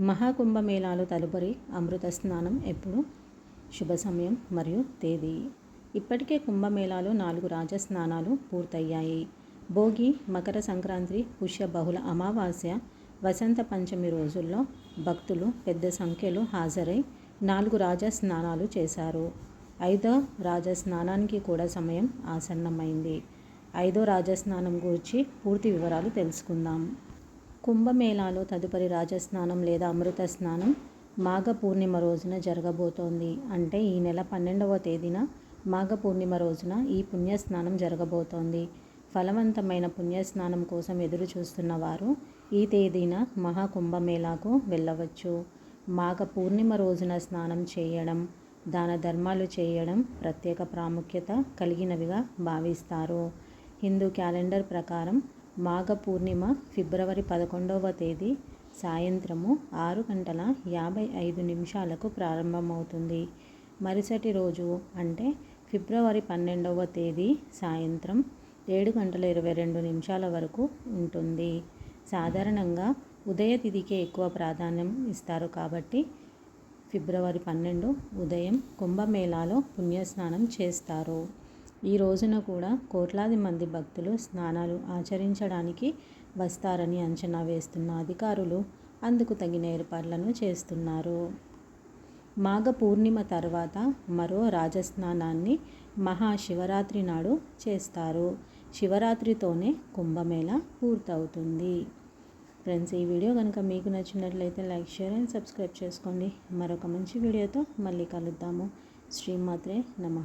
మహాకుంభమేళాలు తదుపరి అమృత స్నానం ఎప్పుడు? శుభ సమయం మరియు తేదీ. ఇప్పటికే కుంభమేళాలో నాలుగు రాజస్నానాలు పూర్తయ్యాయి. భోగి మకర సంక్రాంతి పుష్య బహుళ అమావాస్య వసంత పంచమి రోజుల్లో భక్తులు పెద్ద సంఖ్యలో హాజరై నాలుగు రాజస్నానాలు చేశారు. ఐదో రాజస్నానానికి కూడా సమయం ఆసన్నమైంది. ఐదో రాజస్నానం గురించి పూర్తి వివరాలు తెలుసుకుందాం. కుంభమేళాలో తదుపరి రాజస్నానం లేదా అమృత స్నానం మాఘ పూర్ణిమ రోజున జరగబోతోంది. అంటే ఈ నెల పన్నెండవ తేదీన మాఘ పూర్ణిమ రోజున ఈ పుణ్యస్నానం జరగబోతోంది. ఫలవంతమైన పుణ్యస్నానం కోసం ఎదురు చూస్తున్న వారు ఈ తేదీన మహాకుంభమేళాకు వెళ్ళవచ్చు. మాఘ పూర్ణిమ రోజున స్నానం చేయడం దాన ధర్మాలు చేయడం ప్రత్యేక ప్రాముఖ్యత కలిగినవిగా భావిస్తారు. హిందూ క్యాలెండర్ ప్రకారం మాఘ పూర్ణిమ ఫిబ్రవరి పదకొండవ తేదీ సాయంత్రము ఆరు గంటల యాభై ఐదు నిమిషాలకు ప్రారంభమవుతుంది. మరుసటి రోజు అంటే ఫిబ్రవరి పన్నెండవ తేదీ సాయంత్రం ఏడు గంటల ఇరవై రెండు నిమిషాల వరకు ఉంటుంది. సాధారణంగా ఉదయ తిథికే ఎక్కువ ప్రాధాన్యం ఇస్తారు కాబట్టి ఫిబ్రవరి పన్నెండు ఉదయం కుంభమేళాలో పుణ్యస్నానం చేస్తారు. ఈ రోజున కూడా కోట్లాది మంది భక్తులు స్నానాలు ఆచరించడానికి వస్తారని అంచనా వేస్తున్న అధికారులు అందుకు తగిన ఏర్పాట్లను చేస్తున్నారు. మాఘ పూర్ణిమ తర్వాత మరో రాజస్నానాన్ని మహాశివరాత్రి నాడు చేస్తారు. శివరాత్రితోనే కుంభమేళ పూర్తవుతుంది. ఫ్రెండ్స్ ఈ వీడియో కనుక మీకు నచ్చినట్లయితే లైక్ షేర్ అండ్ సబ్స్క్రైబ్ చేసుకోండి. మరొక మంచి వీడియోతో మళ్ళీ కలుద్దాము. శ్రీమాత్రే నమ.